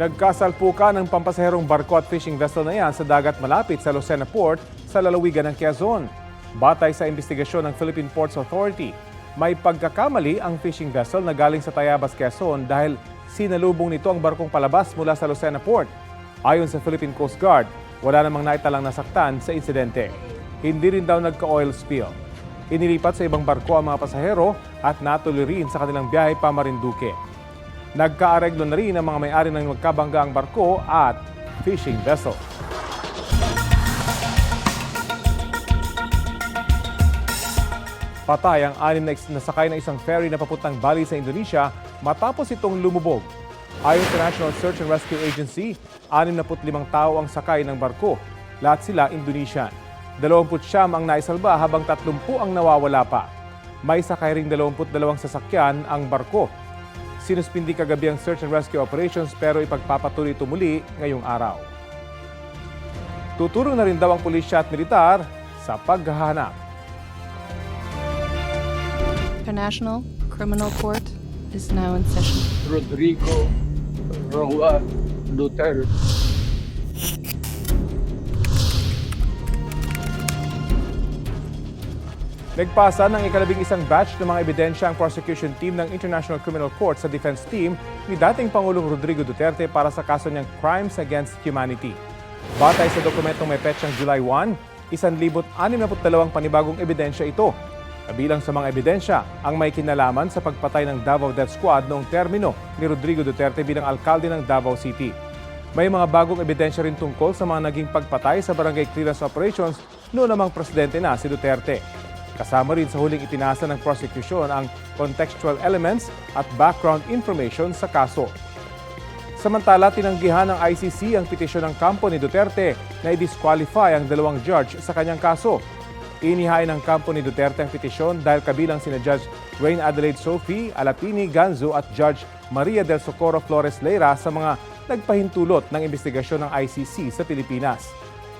Nagkasalpukan ng pampasaherong barko at fishing vessel na yan sa dagat malapit sa Lucena Port sa lalawigan ng Quezon. Batay sa investigasyon ng Philippine Ports Authority, may pagkakamali ang fishing vessel na galing sa Tayabas, Quezon dahil sinalubong nito ang barkong palabas mula sa Lucena Port. Ayon sa Philippine Coast Guard, wala namang naitalang nasaktan sa insidente. Hindi rin daw nagka-oil spill. Inilipat sa ibang barko ang mga pasahero at natuloy rin sa kanilang biyahe pa Marinduque. Nagkaareglo na rin ang mga may-ari ng magkabanggaang barko at fishing vessel. Patay ang anim na nasakay ng isang ferry na papuntang Bali sa Indonesia matapos itong lumubog. Ayon sa National Search and Rescue Agency, 65 tao ang sakay ng barko. Lahat sila Indonesian. 29 ang naisalba habang 30 ang nawawala pa. May sakay ring 22 sasakyan ang barko. Sinuspindi kagabi ang search and rescue operations pero ipagpapatuloy ito muli ngayong araw. Tutulong na rin daw ang pulisya at militar sa paghahanap. International Criminal Court is now in session. Rodrigo Roa Duterte. Nagpasa ng ikalabing isang batch ng mga ebidensya ang prosecution team ng International Criminal Court sa defense team ni dating Pangulong Rodrigo Duterte para sa kaso niyang Crimes Against Humanity. Batay sa dokumentong may petsang July 1, 1,062 panibagong ebidensya ito. Kabilang sa mga ebidensya ang may kinalaman sa pagpatay ng Davao Death Squad noong termino ni Rodrigo Duterte bilang alkalde ng Davao City. May mga bagong ebidensya rin tungkol sa mga naging pagpatay sa barangay clearance operations noon namang presidente na si Duterte. Kasama rin sa huling itinasa ng prosecution ang contextual elements at background information sa kaso. Samantala, tinanggihan ng ICC ang petisyon ng kampo ni Duterte na i-disqualify ang dalawang judge sa kanyang kaso. Inihain ng kampo ni Duterte ang petisyon dahil kabilang sina Judge Rain Adelaide Sophie, Alapini Ganzo at Judge Maria del Socorro Flores Leira sa mga nagpahintulot ng investigasyon ng ICC sa Pilipinas.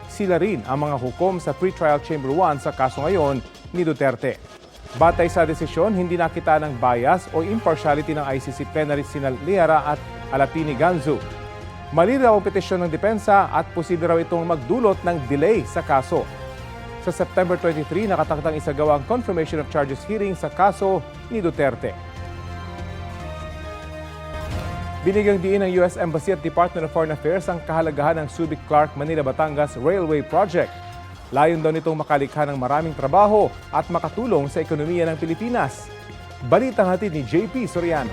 Sila rin ang mga hukom sa Pretrial Chamber 1 sa kaso ngayon ni Duterte. Batay sa desisyon, hindi nakita ng bias o impartiality ng ICC plenary sina Liara at Alapini Ganzo. Mali raw ang petisyon ng depensa at posible raw itong magdulot ng delay sa kaso. Sa September 23, nakatakdang isagawa ang confirmation of charges hearing sa kaso ni Duterte. Binigyang diin ng US Embassy at Department of Foreign Affairs ang kahalagahan ng Subic Clark Manila Batangas Railway Project. Layon daw nitong makalikha ng maraming trabaho at makatulong sa ekonomiya ng Pilipinas. Balitang hatid ni JP Soriano.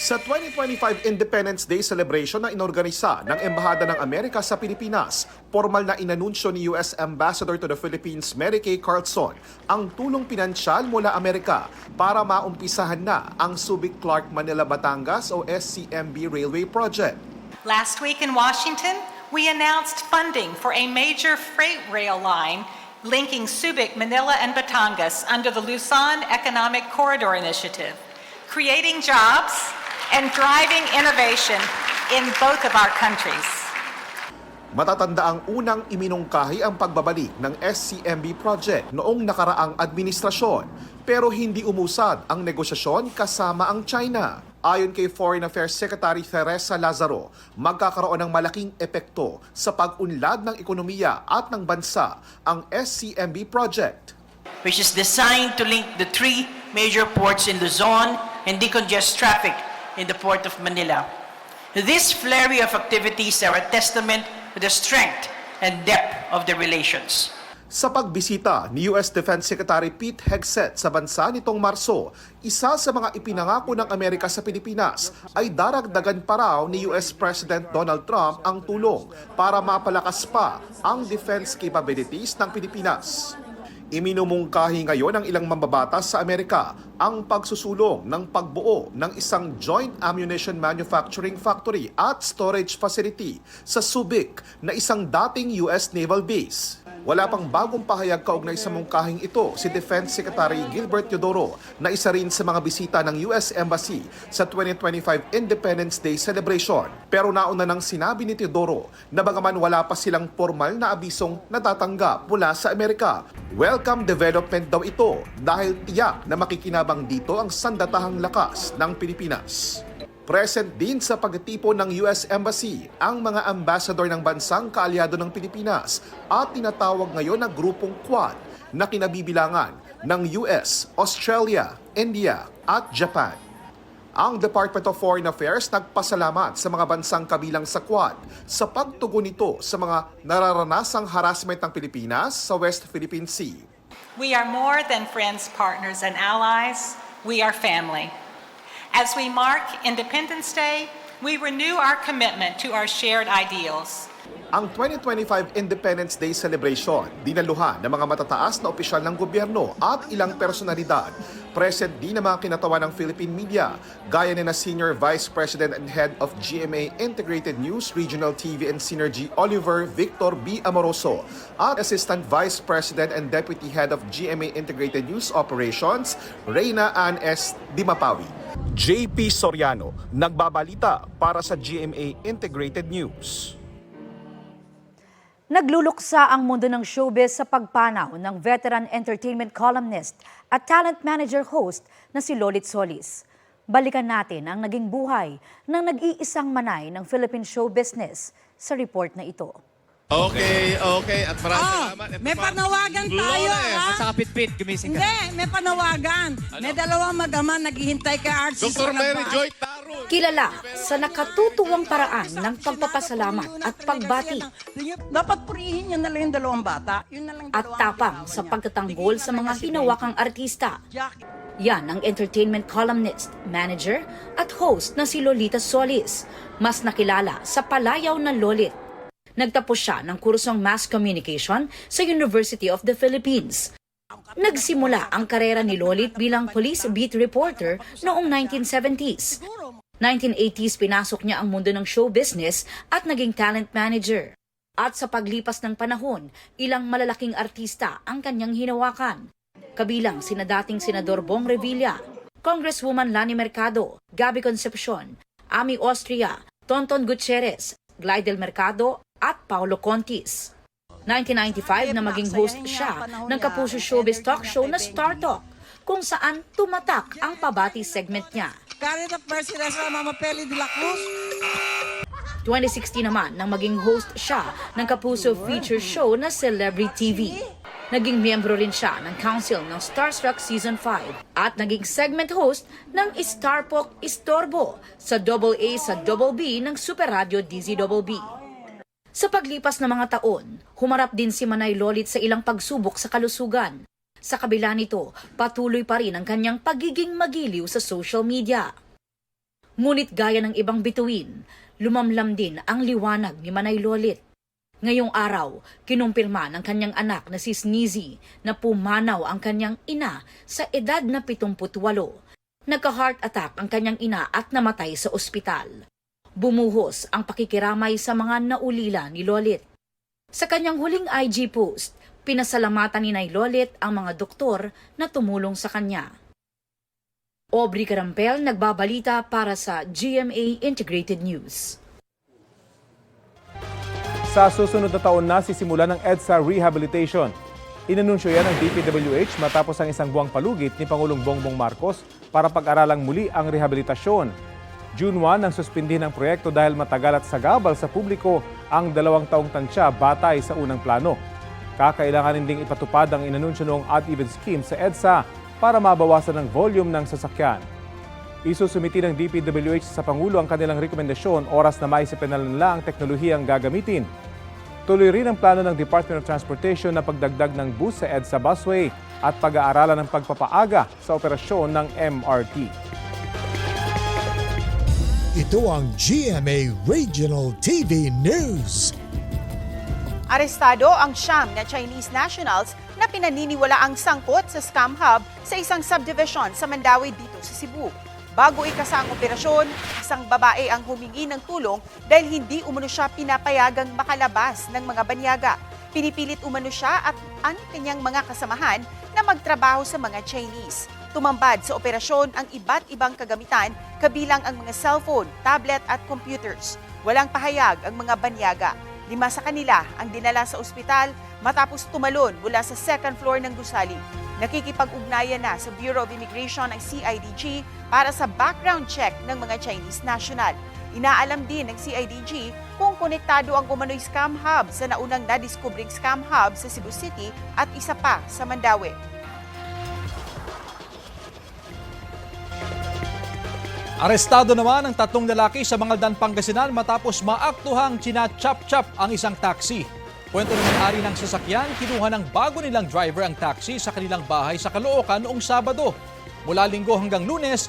Sa 2025 Independence Day celebration na inorganisa ng Embahada ng Amerika sa Pilipinas, formal na inanunsyo ni US Ambassador to the Philippines Mary Kay Carlson ang tulong pinansyal mula Amerika para maumpisahan na ang Subic Clark Manila Batangas o SCMB Railway Project. Last week in Washington, we announced funding for a major freight rail line linking Subic, Manila, and Batangas under the Luzon Economic Corridor Initiative, creating jobs and driving innovation in both of our countries. Matatanda ang unang iminungkahi ang pagbabalik ng SCMB project noong nakaraang administrasyon pero hindi umusad ang negosasyon kasama ang China. Ayon kay Foreign Affairs Secretary Teresa Lazaro, magkakaroon ng malaking epekto sa pag-unlad ng ekonomiya at ng bansa ang SCMB project. which is designed to link the three major ports in Luzon and decongest traffic in the port of Manila. This flurry of activities are a testament to the strength and depth of the relations. Sa pagbisita ni US Defense Secretary Pete Hegseth sa bansa nitong Marso, isa sa mga ipinangako ng Amerika sa Pilipinas ay daragdagan pa raw ni US President Donald Trump ang tulong para mapalakas pa ang defense capabilities ng Pilipinas. Iminumungkahi ngayon ng ilang mambabatas sa Amerika ang pagsusulong ng pagbuo ng isang joint ammunition manufacturing factory at storage facility sa Subic na isang dating US naval base. Wala pang bagong pahayag kaugnay sa mungkahing ito si Defense Secretary Gilbert Teodoro na isa rin sa mga bisita ng US Embassy sa 2025 Independence Day celebration. Pero nauna nang sinabi ni Teodoro na bagaman wala pa silang formal na abisong natatanggap mula sa Amerika, welcome development daw ito dahil tiyak na makikinabang dito ang sandatahang lakas ng Pilipinas. Present din sa pagtipon ng US Embassy ang mga ambassador ng bansang kaalyado ng Pilipinas at tinatawag ngayon na Grupong Quad na kinabibilangan ng US, Australia, India at Japan. Ang Department of Foreign Affairs nagpasalamat sa mga bansang kabilang sa Quad sa pagtugon nito sa mga nararanasang harassment ng Pilipinas sa West Philippine Sea. We are more than friends, partners, and allies. We are family. As we mark Independence Day, we renew our commitment to our shared ideals. Ang 2025 Independence Day celebration, dinaluhan ng mga matataas na opisyal ng gobyerno at ilang personalidad. Present din ang mga kinatawan ng Philippine media, gaya ni na Senior Vice President and Head of GMA Integrated News Regional TV and Synergy Oliver Victor B. Amoroso at Assistant Vice President and Deputy Head of GMA Integrated News Operations, Reyna Ann S. Dimapawi. JP Soriano, nagbabalita para sa GMA Integrated News. Nagluluksa ang mundo ng showbiz sa pagpanaw ng veteran entertainment columnist at talent manager host na si Lolit Solis. Balikan natin ang naging buhay ng nag-iisang manay ng Philippine show business sa report na ito. Okay, okay. At maraming Oh, salamat. Ito may pa. panawagan tayo, Flores. ha? Sa kapit-pit, gumising ka. Hindi, may panawagan. May dalawang magama naghihintay kay Archie Dr. sa Mary labas. Joy Tarun. Kilala sa nakatutuwang paraan ng pagpapasalamat at pagbati Dapat purihin niya na lang yung dalawang bata. Yun na lang at dalawang tapang sa niya. pagtatanggol Bigyan sa mga si hinawakang artista. Jackie. Yan ang entertainment columnist, manager at host na si Lolita Solis, mas nakilala sa palayaw na Lolit. Nagtapos siya ng kursong Mass Communication sa University of the Philippines. Nagsimula ang karera ni Lolit bilang police beat reporter noong 1970s. 1980s pinasok niya ang mundo ng show business at naging talent manager. At sa paglipas ng panahon, ilang malalaking artista ang kanyang hinawakan. Kabilang sina dating Senador Bong Revilla, Congresswoman Lani Mercado, Gabby Concepcion, Ami Austria, Tonton Gutierrez, Glidel Mercado at Paulo Contis. 1995 na maging host siya ng Kapuso Showbiz talk show na Star Talk, kung saan tumatak ang pabati segment niya. Carry the president sa Mama Peli de la Cruz. 2016 naman nang maging host siya ng Kapuso feature show na Celebrity TV. Naging miyembro rin siya ng council ng Starstruck Season 5 at naging segment host ng Starpok Istorbo sa Double A sa Double B ng Super Radio DZBB. Sa paglipas ng mga taon, humarap din si Manay Lolit sa ilang pagsubok sa kalusugan. Sa kabila nito, patuloy pa rin ang kanyang pagiging magiliw sa social media. Ngunit gaya ng ibang bituin, lumamlam din ang liwanag ni Manay Lolit. Ngayong araw, kinumpirma ng kanyang anak na si Sneezy na pumanaw ang kanyang ina sa edad na 78. Nagka-heart attack ang kanyang ina at namatay sa ospital. Bumuhos ang pakikiramay sa mga naulila ni Lolit. Sa kanyang huling IG post, pinasalamatan ni Nay Lolit ang mga doktor na tumulong sa kanya. Aubrey Carampel nagbabalita para sa GMA Integrated News. Sa susunod na taon na sisimula ng EDSA Rehabilitation. Inanunsyo yan ng DPWH matapos ang isang buwang palugit ni Pangulong Bongbong Marcos para pag-aralang muli ang rehabilitasyon. June 1 nang suspindihin ang proyekto dahil matagal at sagabal sa publiko ang dalawang taong tansya batay sa unang plano. Kakailanganin ding ipatupad ang inanunsyo noong odd-even scheme sa EDSA para mabawasan ang volume ng sasakyan. Isusumiti ng DPWH sa Pangulo ang kanilang rekomendasyon oras na maisipin na nila ang teknolohiyang gagamitin. Tuloy rin ang plano ng Department of Transportation na pagdagdag ng bus sa EDSA busway at pag-aaralan ng pagpapaaga sa operasyon ng MRT. Ito ang GMA Regional TV News. Arestado ang siyam na Chinese nationals na pinaniniwala ang sangkot sa scam hub sa isang subdivision sa Mandawi dito sa Cebu. Bago ikasa ang operasyon, isang babae ang humingi ng tulong dahil hindi umano siya pinapayagang makalabas ng mga banyaga. Pinipilit umano siya at ang kanyang mga kasamahan na magtrabaho sa mga Chinese. Tumambad sa operasyon ang iba't ibang kagamitan kabilang ang mga cellphone, tablet at computers. Walang pahayag ang mga banyaga. Lima sa kanila ang dinala sa ospital matapos tumalon mula sa second floor ng gusali. Nakikipag-ugnayan na sa Bureau of Immigration ng CIDG para sa background check ng mga Chinese national. Inaalam din ng CIDG kung konektado ang umano'y scam hub sa naunang nadiskubring scam hub sa Cebu City at isa pa sa Mandawi. Arestado naman ang tatlong lalaki sa Mangaldan, Pangasinan matapos maaktuhang china-chop-chop ang isang taxi. Kwento ng may-ari ng sasakyan, kinuha ng bago nilang driver ang taxi sa kanilang bahay sa Caloocan noong Sabado. Mula linggo hanggang lunes,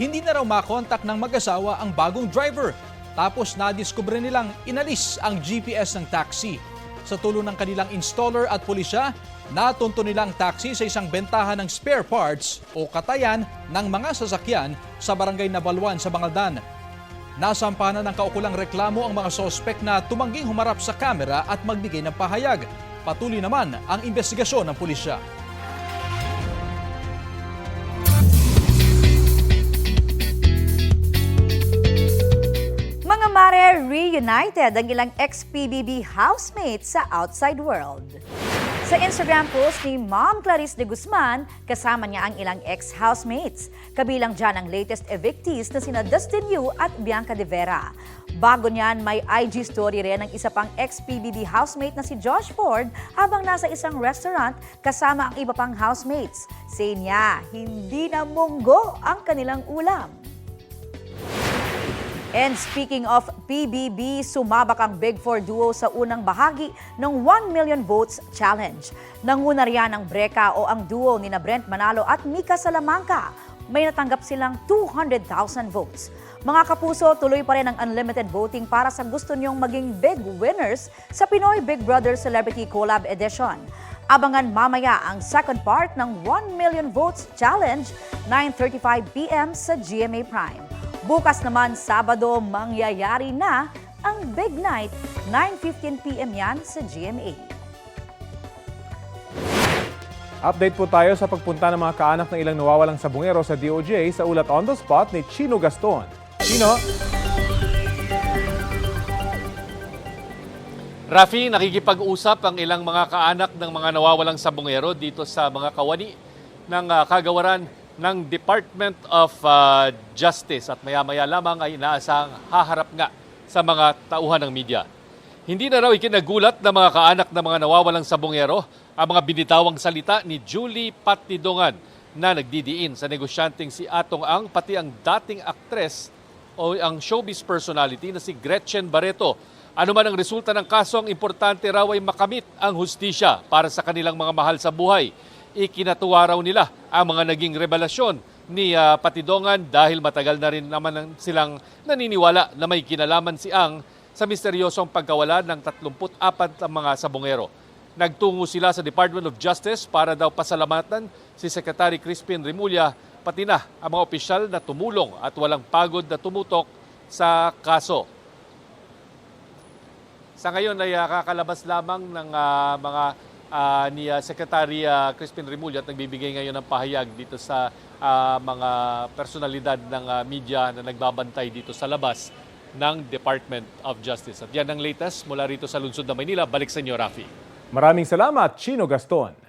hindi na raw makontak ng mag-asawa ang bagong driver. Tapos nadiskubre nilang inalis ang GPS ng taxi. Sa tulong ng kanilang installer at pulisya, natunto nilang taxi sa isang bentahan ng spare parts o katayan ng mga sasakyan sa barangay Nabalwan sa Bangaldan. Nasampahan ng kaukulang reklamo ang mga sospek na tumangging humarap sa kamera at magbigay ng pahayag. Patuloy naman ang investigasyon ng pulisya. Mga mare, reunited ang ilang ex-PBB housemates sa outside world. Sa Instagram post ni Mom Clarice de Guzman, kasama niya ang ilang ex-housemates. Kabilang dyan ang latest evictees na sina Dustin Yu at Bianca De Vera. Bago niyan, may IG story rin ng isa pang ex-PBB housemate na si Josh Ford habang nasa isang restaurant kasama ang iba pang housemates. Say niya, hindi na munggo ang kanilang ulam. And speaking of PBB, sumabak ang Big Four duo sa unang bahagi ng 1 million votes challenge. Nanguna riyan ang Breka o ang duo ni na Brent Manalo at Mika Salamanca. May natanggap silang 200,000 votes. Mga kapuso, tuloy pa rin ang unlimited voting para sa gusto niyong maging big winners sa Pinoy Big Brother Celebrity Collab Edition. Abangan mamaya ang second part ng 1 million votes challenge 9.35pm sa GMA Prime. Bukas naman, Sabado, mangyayari na ang Big Night, 9.15pm yan sa GMA. Update po tayo sa pagpunta ng mga kaanak ng ilang nawawalang sabungero sa DOJ sa ulat on the spot ni Chino Gaston. Chino? Rafi, nakikipag-usap ang ilang mga kaanak ng mga nawawalang sabungero dito sa mga kawani ng ah, kagawaran ng Department of ah, Justice at maya-maya lamang ay inaasahang haharap nga sa mga tauhan ng media. Hindi na raw ikinagulat ng mga kaanak ng mga nawawalang sabungero ang mga binitawang salita ni Julie Patidongan na nagdidiin sa negosyanteng si Atong Ang pati ang dating aktres o ang showbiz personality na si Gretchen Barreto. Ano man ang resulta ng kaso, ang importante raw ay makamit ang hustisya para sa kanilang mga mahal sa buhay. Ikinatuwa raw nila ang mga naging revelasyon ni ah, Patidongan dahil matagal na rin naman ang- silang naniniwala na may kinalaman si Ang sa misteryosong pagkawala ng 34 ang mga sabongero. Nagtungo sila sa Department of Justice para daw pasalamatan si Secretary Crispin Rimulya pati na ang mga opisyal na tumulong at walang pagod na tumutok sa kaso. Sa ngayon ay ah, kakalabas lamang ng ah, mga ah, ni ah, Secretary ah, Crispin Rimulya at nagbibigay ngayon ng pahayag dito sa ah, mga personalidad ng ah, media na nagbabantay dito sa labas ng Department of Justice. At yan ang latest mula rito sa lungsod ng Maynila. Balik sa inyo, Rafi. Maraming salamat, Chino Gaston.